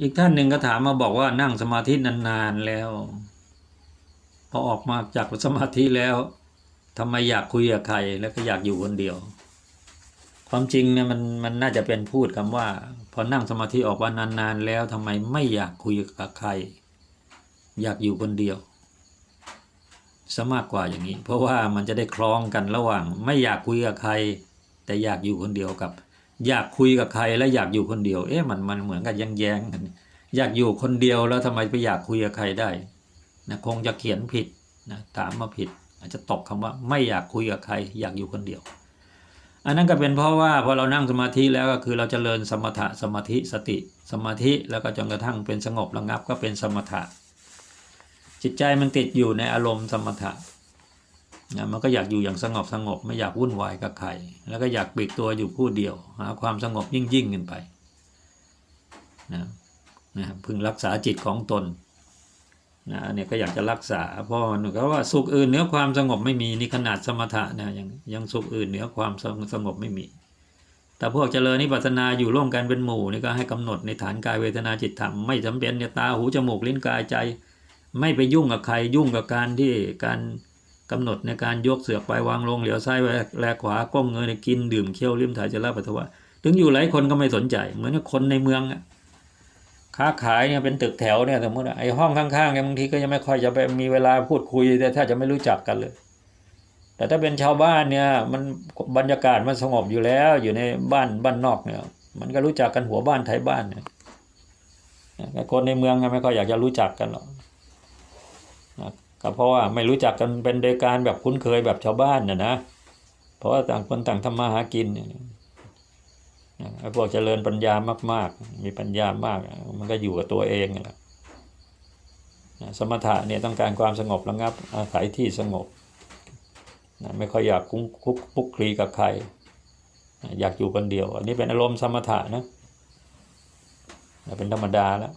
อีกท่านหนึ่งก็ถามมาบอกว่านั่งสมาธินานๆแล้ว พอออกมาจากสมาธิแล้วทำไมอยากคุยกับใครแล้วก็อยากอยู่คนเดียว ความจริงเนี่ยมันมันน่าจะเป็นพูดคำว่า พอนั่งสมาธิออกมานานๆแล้วทำไมไม่อยากคุยกับใคร อยากอยู่คนเดียวซะมากกว่าอย่างนี้ เพราะว่ามันจะได้คล้องกันระหว่าง ไม่อยากคุยกับใคร แต่อยากอยู่คนเดียวกับ อยากคุยกับใครและอยากอยู่คนเดียว เอ๊ะมันมันเหมือนกันแย้งกันอยากอยู่คนเดียวแล้วทำไมไปอยากคุยกับใครได้นะคงจะเขียนผิดนะถามมาผิด อาจจะตกคำว่าไม่อยากคุยกับใคร อยากอยู่คนเดียว อันนั้นก็เป็นเพราะว่าพอเรานั่งสมาธิแล้วก็คือเราจเจริญสมถะสมาธิสติ สมาธิแล้วก็จนกระทั่งเป็นสงบระงับก็เป็นสมถะ จิตใจมันติดอยู่ในอารมณ์สมถะ นะมันก็อยากอยู่อย่างสงบสงบไม่อยากวุ่นวายกับใคร แล้วก็อยากปลีกตัวอยู่ผู้เดียว หาความสงบยิ่งยิ่งขึ้นไปนะนะพึงรักษาจิตของตนนะเนี่ยก็อยากจะรักษาเพราะหนูก็ว่าสุขอื่นเหนือความสงบไม่มีนี่ขนาดสมถะนะยังยังสุขอื่นเหนือความสงบไม่มี แต่พวกเจริญนิพพานาอยู่ร่วมกันเป็นหมู่นี่ก็ให้กำหนดในฐานกายเวทนาจิตธรรมไม่จำเป็นเนี่ยตาหูจมูกลิ้นกายใจ ไม่ไปยุ่งกับใครยุ่งกับการที่การ กำหนดในการยกเสือกไปวางลงเหลียวซ้ายแลขวาก้มเงยกินดื่มเคี้ยวลิ้มถ่ายจะรับปัสสาวะถึงอยู่หลายคนก็ไม่สนใจ เหมือนกับคนในเมืองค้าขายเนี่ยเป็นตึกแถวเนี่ยสมมติไอ้ห้องข้างๆเนี่ยบางทีก็ยังไม่ค่อยจะไปมีเวลาพูดคุยแต่ถ้าจะไม่รู้จักกันเลย แต่ถ้าเป็นชาวบ้านเนี่ยมันบรรยากาศมันสงบอยู่แล้วอยู่ในบ้านบ้านนอกเนี่ย มันก็รู้จักกันหัวบ้านไทยบ้านเนี่ยคนในเมืองไม่ค่อยอยากจะรู้จักกันหรอก ก็เพราะว่าไม่รู้จักกันเป็นโดยการแบบคุ้นเคยแบบชาวบ้านนะนะ เพราะว่าต่างคนต่างทำมาหากินไอ้พวกเจริญปัญญามาก ๆ มีปัญญามาก มันก็อยู่กับตัวเองแหละสมถะเนี่ยต้องการความสงบระงับ อาศัยที่สงบนะไม่ค่อยอยากคุ้งคุกคุกคลีกับใคร อยากอยู่คนเดียว อันนี้เป็นอารมณ์สมถะนะเป็นธรรมดาแล้ว